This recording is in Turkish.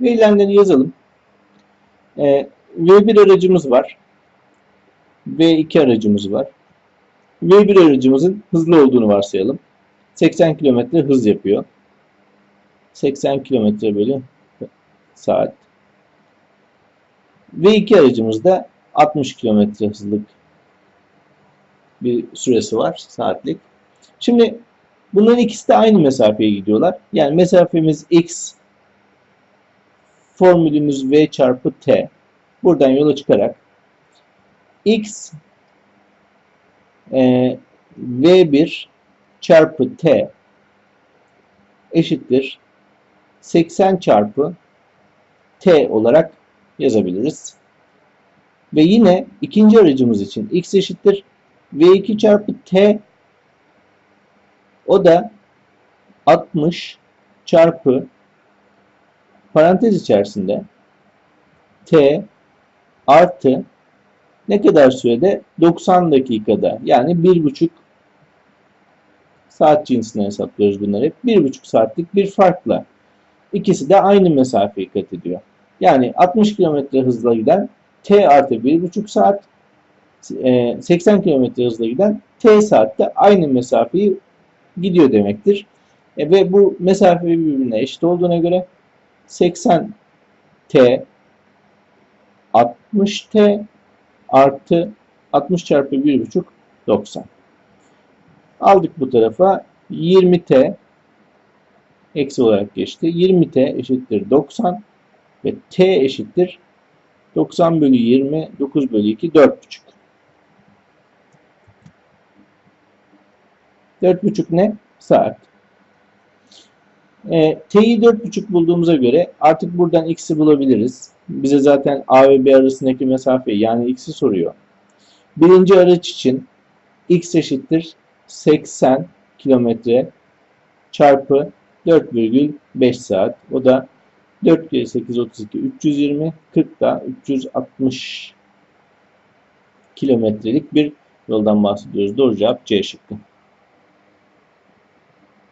Verilenleri yazalım. Ee, V1 aracımız var. V2 aracımız var. V1 aracımızın hızlı olduğunu varsayalım. 80 km hız yapıyor. 80 km bölü saat. V2 aracımızda 60 km hızlık bir süresi var saatlik. Şimdi bunların ikisi de aynı mesafeye gidiyorlar. Yani mesafemiz x formülümüz v çarpı t. Buradan yola çıkarak x e, v1 çarpı t eşittir 80 çarpı t olarak yazabiliriz. Ve yine ikinci aracımız için x eşittir v2 çarpı t o da 60 çarpı parantez içerisinde t artı ne kadar sürede? 90 dakikada yani 1,5 saat cinsinden hesaplıyoruz bunları hep. 1,5 saatlik bir farkla ikisi de aynı mesafeyi kat ediyor. Yani 60 km hızla giden t artı 1,5 saat 80 km hızla giden t saatte aynı mesafeyi gidiyor demektir. E, ve bu mesafe birbirine eşit olduğuna göre 80 t 60 t artı 60 çarpı 1,5 90. Aldık bu tarafa 20 t eksi olarak geçti. 20 t eşittir 90 ve t eşittir 90 bölü 20 9 bölü 2 4,5. 4,5 ne? Saat. E, T'yi 4,5 bulduğumuza göre artık buradan x'i bulabiliriz. Bize zaten A ve B arasındaki mesafeyi yani x'i soruyor. Birinci araç için x eşittir 80 kilometre çarpı 4,5 saat. O da 4 kere 8 32 320 40 da 360 kilometrelik bir yoldan bahsediyoruz. Doğru cevap C şıkkı.